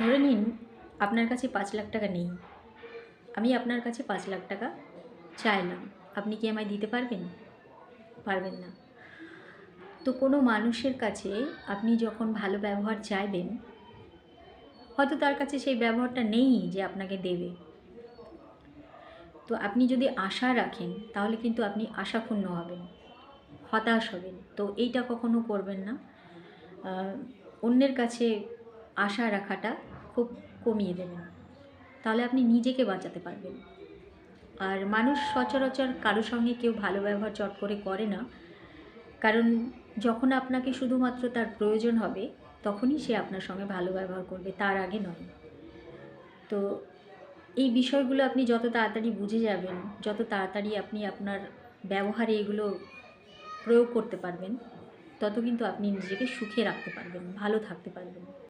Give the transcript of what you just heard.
ধরে নিন আপনার কাছে পাঁচ লাখ টাকা নেই। আমি আপনার কাছে পাঁচ লাখ টাকা চাইলাম। আপনি কি আমায় দিতে পারবেন? পারবেন না। তো কোনো মানুষের কাছে আপনি যখন ভালো ব্যবহার চাইবেন, হয়তো তার কাছে সেই ব্যবহারটা নেই যে আপনাকে দেবে। তো আপনি যদি আশা রাখেন, তাহলে কিন্তু আপনি আশাপূর্ণ হবেন, হতাশ হবেন। তো এইটা কখনো করবেন না। অন্যের কাছে আশা রাখাটা খুব কমিয়ে দেবেন। তাহলে আপনি নিজেকে বাঁচাতে পারবেন। আর মানুষ সচরাচর কারোর সঙ্গে কেউ ভালো ব্যবহার চট করে করে না। কারণ যখন আপনাকে শুধুমাত্র তার প্রয়োজন হবে, তখনই সে আপনার সঙ্গে ভালো ব্যবহার করবে, তার আগে নয়। তো এই বিষয়গুলো আপনি যত তাড়াতাড়ি বুঝে যাবেন, যত তাড়াতাড়ি আপনি আপনার ব্যবহারে এগুলো প্রয়োগ করতে পারবেন, তত কিন্তু আপনি নিজেকে সুখে রাখতে পারবেন, ভালো থাকতে পারবেন।